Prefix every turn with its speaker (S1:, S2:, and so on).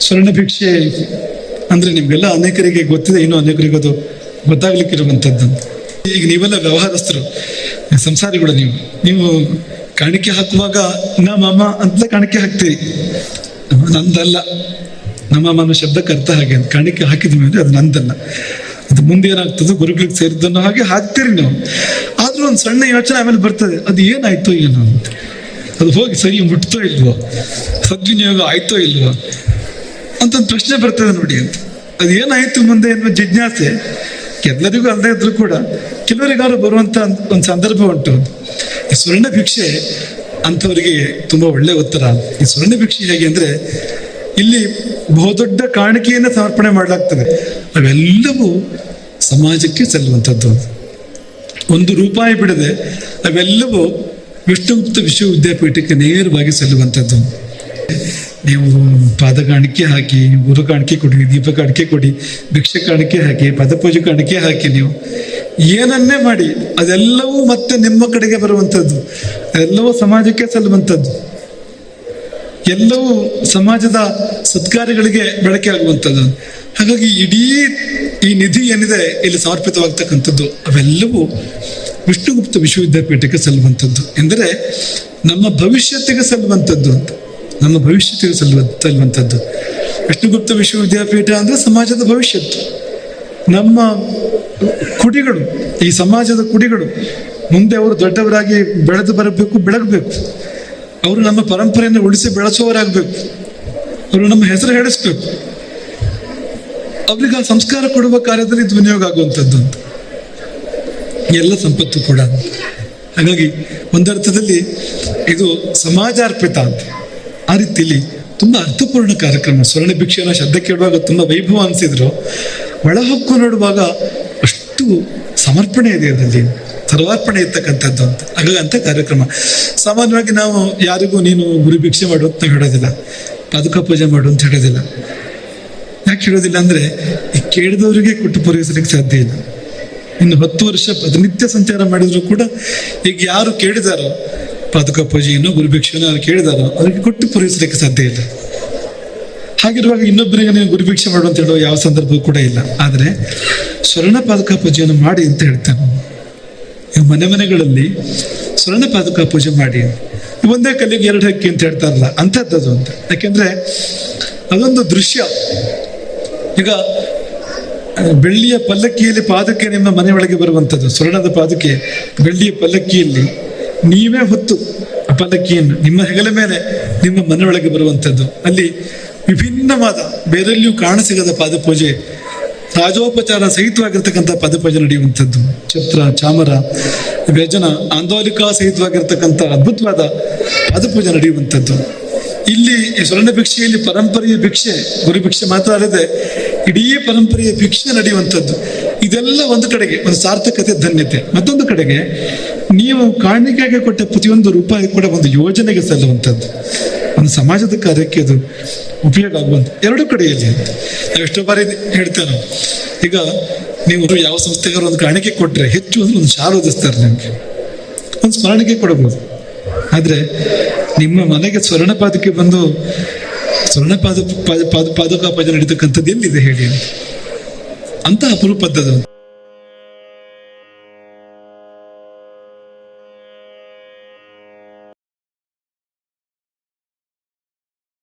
S1: ಸ್ವರ್ಣ ಭಿಕ್ಷೆ ಅಂದ್ರೆ ನಿಮ್ಗೆಲ್ಲ ಅನೇಕರಿಗೆ ಗೊತ್ತಿದೆ, ಇನ್ನು ಅನೇಕರಿಗೆ ಅದು ಗೊತ್ತಾಗ್ಲಿಕ್ಕಿರುವಂಥದ್ದು. ಈಗ ನೀವೆಲ್ಲ ವ್ಯವಹಾರಸ್ಥರು, ಸಂಸಾರಿಗಳು ನೀವು. ನೀವು ಕಾಣಿಕೆ ಹಾಕುವಾಗ ನಮ್ಮ ಅಮ್ಮ ಅಂತಲೇ ಕಾಣಿಕೆ ಹಾಕ್ತೀರಿ. ನಂದಲ್ಲ. ನಮ್ಮ ಅಮ್ಮನ ಶಬ್ದಕ್ಕೆ ಅರ್ಥ ಹಾಗೆ ಅಂತ ಕಾಣಿಕೆ ಹಾಕಿದ ಮೇಲೆ ಅದು ನಂದಲ್ಲ. ಅದು ಮುಂದೆ ಏನಾಗ್ತದೆ, ಗುರುಗಳಿಗೆ ಸೇರಿದ್ದನ್ನು ಹಾಗೆ ಹಾಕ್ತೀರಿ ನೀವು. ಆದ್ರೂ ಒಂದು ಸಣ್ಣ ಯೋಚನೆ ಆಮೇಲೆ ಬರ್ತದೆ, ಅದು ಏನಾಯ್ತೋ ಏನೋ ಅಂತ. ಅದು ಹೋಗಿ ಸರಿ ಮುಟ್ತೋ ಇಲ್ವೋ? ಸದ್ವಿನಿಯೋಗ ಆಯ್ತೋ ಇಲ್ವೋ? ಅಂತ ಪ್ರಶ್ನೆ ಬರ್ತದೆ ನೋಡಿ ಅಂತ. ಅದು ಏನಾಯ್ತು ಮುಂದೆ ಎನ್ನುವ ಜಿಜ್ಞಾಸೆ. ಎಲ್ಲರಿಗೂ ಅಲ್ಲದೆ ಇದ್ರು ಕೂಡ ಕೆಲವರಿಗಾರು ಬರುವಂತ ಒಂದು ಸಂದರ್ಭ ಉಂಟು. ಈ ಸ್ವರ್ಣ ಭಿಕ್ಷೆ ಅಂಥವರಿಗೆ ತುಂಬಾ ಒಳ್ಳೆ ಉತ್ತರ. ಈ ಸ್ವರ್ಣ ಭಿಕ್ಷೆ ಹೇಗೆ ಅಂದ್ರೆ ಇಲ್ಲಿ ಬಹುದೊಡ್ಡ ಕಾಣಿಕೆಯನ್ನು ಸಮರ್ಪಣೆ ಮಾಡಲಾಗ್ತದೆ. ಅವೆಲ್ಲವೂ ಸಮಾಜಕ್ಕೆ ಸಲ್ಲುವಂಥದ್ದು. ಒಂದು ರೂಪಾಯಿ ಬಿಡದೆ ಅವೆಲ್ಲವೂ ವಿಷ್ಣುಗುಪ್ತ ವಿಶ್ವವಿದ್ಯಾಪೀಠಕ್ಕೆ ನೇರವಾಗಿ ಸಲ್ಲುವಂಥದ್ದು. ನೀವು ಪಾದ ಕಾಣಿಕೆ ಹಾಕಿ ಗುರು ಕಾಣಿಕೆ ಕೊಡಿ ದೀಪ ಕಾಣಿಕೆ ಕೊಡಿ ಭಿಕ್ಷೆ ಕಾಣಿಕೆ ಹಾಕಿ ಪದಪೂಜೆ ಕಾಣಿಕೆ ಹಾಕಿ ನೀವು ಏನನ್ನೇ ಮಾಡಿ, ಅದೆಲ್ಲವೂ ಮತ್ತೆ ನಿಮ್ಮ ಕಡೆಗೆ ಬರುವಂಥದ್ದು. ಅದೆಲ್ಲವೂ ಸಮಾಜಕ್ಕೆ ಸಲ್ಲುವಂಥದ್ದು. ಎಲ್ಲವೂ ಸಮಾಜದ ಸತ್ಕಾರ್ಯಗಳಿಗೆ ಬಳಕೆ ಆಗುವಂಥದ್ದು. ಹಾಗಾಗಿ ಇಡೀ ಈ ನಿಧಿ ಏನಿದೆ, ಇಲ್ಲಿ ಸಮರ್ಪಿತವಾಗ್ತಕ್ಕಂಥದ್ದು, ಅವೆಲ್ಲವೂ ವಿಷ್ಣುಗುಪ್ತ ವಿಶ್ವವಿದ್ಯಾಪೀಠಕ್ಕೆ ಸಲ್ಲುವಂಥದ್ದು. ಎಂದರೆ ನಮ್ಮ ಭವಿಷ್ಯತ್ತಿಗೆ ಸಲ್ಲುವಂಥದ್ದು ಅಂತ. ನಮ್ಮ ಭವಿಷ್ಯ ಸಲ್ಲುವಂಥದ್ದು ವಿಷ್ಣುಗುಪ್ತ ವಿಶ್ವವಿದ್ಯಾಪೀಠ ಅಂದ್ರೆ ಸಮಾಜದ ಭವಿಷ್ಯತ್ತು. ನಮ್ಮ ಕುಡಿಗಳು ಈ ಸಮಾಜದ ಕುಡಿಗಳು ಮುಂದೆ ಅವರು ದೊಡ್ಡವರಾಗಿ ಬೆಳೆದು ಬರಬೇಕು, ಬೆಳಗಬೇಕು. ಅವರು ನಮ್ಮ ಪರಂಪರೆಯನ್ನು ಉಳಿಸಿ ಬೆಳೆಸುವವರಾಗಬೇಕು. ಅವರು ನಮ್ಮ ಹೆಸರು ಹೇಳಿಸ್ಬೇಕು. ಅವ್ರಿಗೆ ಸಂಸ್ಕಾರ ಕೊಡುವ ಕಾರ್ಯದಲ್ಲಿ ಇದು ವಿನಿಯೋಗ ಆಗುವಂಥದ್ದು ಅಂತ. ಎಲ್ಲ ಸಂಪತ್ತು ಕೂಡ ಹಾಗಾಗಿ ಒಂದರ್ಥದಲ್ಲಿ ಇದು ಸಮಾಜಾರ್ಪಿತ ಅಂತ. ಆ ರೀತಿಯಲ್ಲಿ ತುಂಬಾ ಅರ್ಥಪೂರ್ಣ ಕಾರ್ಯಕ್ರಮ. ಸ್ವರ್ಣ ಭಿಕ್ಷೆನ ಶಬ್ದ ಕೇಳುವಾಗ ತುಂಬಾ ವೈಭವ ಅನಿಸಿದ್ರು. ಒಳಹೊಕ್ಕು ನೋಡುವಾಗ ಅಷ್ಟು ಸಮರ್ಪಣೆ ಇದೆ ಅದರಲ್ಲಿ. ಸರ್ವಾರ್ಪಣೆ ಇರ್ತಕ್ಕಂಥದ್ದು ಅಂತ ಹಾಗಾಗಿ ಅಂತ ಕಾರ್ಯಕ್ರಮ. ಸಾಮಾನ್ಯವಾಗಿ ನಾವು ಯಾರಿಗೂ ನೀನು ಗುರು ಭಿಕ್ಷೆ ಮಾಡು ಅಂತ ಹೇಳೋದಿಲ್ಲ. ಪಾದುಕ ಪೂಜೆ ಮಾಡು ಅಂತ ಹೇಳೋದಿಲ್ಲ. ಯಾಕೆ ಹೇಳೋದಿಲ್ಲ ಅಂದ್ರೆ, ಈ ಕೇಳಿದವರಿಗೆ ಕೊಟ್ಟು ಪೂರೈಸಲಿಕ್ಕೆ ಸಾಧ್ಯ ಇಲ್ಲ. ಇನ್ನು ಹತ್ತು ವರ್ಷ ಪ್ರತಿನಿತ್ಯ ಸಂಚಾರ ಮಾಡಿದ್ರು ಕೂಡ, ಈಗ ಯಾರು ಕೇಳಿದಾರೋ ಪಾದುಕ ಪೂಜೆಯನ್ನು ಗುರುಭಿಕ್ಷೆಯನ್ನು ಅವ್ರು ಕೇಳಿದಾರೋ ಅದಕ್ಕೆ ಕೊಟ್ಟು ಪೂರೈಸಲಿಕ್ಕೆ ಸಾಧ್ಯ ಇಲ್ಲ. ಹಾಗಿರುವಾಗ ಇನ್ನೊಬ್ಬರಿಗೆ ನೀವು ಗುರುಭಿಕ್ಷೆ ಮಾಡು ಅಂತ ಹೇಳುವ ಯಾವ ಸಂದರ್ಭವೂ ಕೂಡ ಇಲ್ಲ. ಆದರೆ ಸ್ವರ್ಣ ಪಾದುಕ ಪೂಜೆಯನ್ನು ಮಾಡಿ ಅಂತ ಹೇಳ್ತಾನೆ. ನೀವು ಮನೆ ಮನೆಗಳಲ್ಲಿ ಸ್ವರ್ಣ ಪಾದುಕ ಪೂಜೆ ಮಾಡಿ. ಒಂದೇ ಕಲ್ಲಿಗೆ ಎರಡು ಹಕ್ಕಿ ಅಂತ ಹೇಳ್ತಾರಲ್ಲ, ಅಂಥದ್ದದು ಅಂತ. ಯಾಕೆಂದ್ರೆ ಅದೊಂದು ದೃಶ್ಯ. ಈಗ ಬೆಳ್ಳಿಯ ಪಲ್ಲಕ್ಕಿಯಲ್ಲಿ ಪಾದಕ್ಕೆ ನಿಮ್ಮ ಮನೆ ಒಳಗೆ ಬರುವಂಥದ್ದು, ಸ್ವರ್ಣದ ಪಾದಕ್ಕೆ ಬೆಳ್ಳಿಯ ಪಲ್ಲಕ್ಕಿಯಲ್ಲಿ ನೀವೇ ಹೊತ್ತು ಆ ಪಲ್ಲಕ್ಕಿಯನ್ನು ನಿಮ್ಮ ಹೆಗಲ ಮೇಲೆ ನಿಮ್ಮ ಮನೆಯೊಳಗೆ ಬರುವಂಥದ್ದು. ಅಲ್ಲಿ ವಿಭಿನ್ನವಾದ, ಬೇರೆಲ್ಲಿಯೂ ಕಾಣಸಿಗದ ಪಾದಪೂಜೆ, ರಾಜೋಪಚಾರ ಸಹಿತವಾಗಿರ್ತಕ್ಕಂಥ ಪದಪೂಜೆ ನಡೆಯುವಂಥದ್ದು. ಛತ್ರ ಚಾಮರ, ವ್ಯಜನ, ಆಂದೋಲಿಕಾ ಸಹಿತವಾಗಿರ್ತಕ್ಕಂಥ ಅದ್ಭುತವಾದ ಪದಪೂಜೆ ನಡೆಯುವಂಥದ್ದು. ಇಲ್ಲಿ ಈ ಸ್ವರ್ಣ ಭಿಕ್ಷೆಯಲ್ಲಿ ಪರಂಪರೆಯ ಭಿಕ್ಷೆ, ಗುರು ಭಿಕ್ಷೆ ಮಾತ್ರ ಅಲ್ಲದೆ ಇಡೀ ಪರಂಪರೆಯ ಭಿಕ್ಷೆ ನಡೆಯುವಂಥದ್ದು. ಇದೆಲ್ಲ ಒಂದು ಕಡೆಗೆ, ಒಂದು ಸಾರ್ಥಕತೆ, ಧನ್ಯತೆ. ಮತ್ತೊಂದು ಕಡೆಗೆ ನೀವು ಕಾಣಿಕೆಗೆ ಕೊಟ್ಟ ಪ್ರತಿಯೊಂದು ರೂಪಾಯಿ ಕೂಡ ಒಂದು ಯೋಜನೆಗೆ ಸಲ್ಲುವಂಥದ್ದು. ಒಂದು ಸಮಾಜದ ಕಾರ್ಯಕ್ಕೆ ಅದು ಉಪಯೋಗ ಆಗುವಂಥ ಎರಡು ಕಡೆಯಲ್ಲಿ ನಾವು ಎಷ್ಟೋ ಬಾರಿ ಹೇಳ್ತೇನೆ. ಈಗ ನೀವು ಯಾವ ಸಂಸ್ಥೆಗಾರು ಒಂದು ಕಾಣಿಕೆ ಕೊಟ್ಟರೆ ಹೆಚ್ಚು ಅಂದ್ರೆ ಒಂದು ಶಾಲು ಓದಿಸ್ತಾರೆ ನಿಮಗೆ. ಒಂದು ಸ್ಮರಣಿಕೆ ಕೊಡಬಹುದು. ಆದ್ರೆ ನಿಮ್ಮ ಮನೆಗೆ ಸ್ವರ್ಣ ಪಾದಕ್ಕೆ ಬಂದು ಸ್ವರ್ಣ ಪಾದ ಪಾದ ಪಾದ ಪಾದಕ ಪಜನೆ ನಡೀತಕ್ಕಂಥದ್ದು ಎಲ್ಲಿದೆ ಹೇಳಿ ಅಂತ. ಅಪರೂಪದ್ದದು.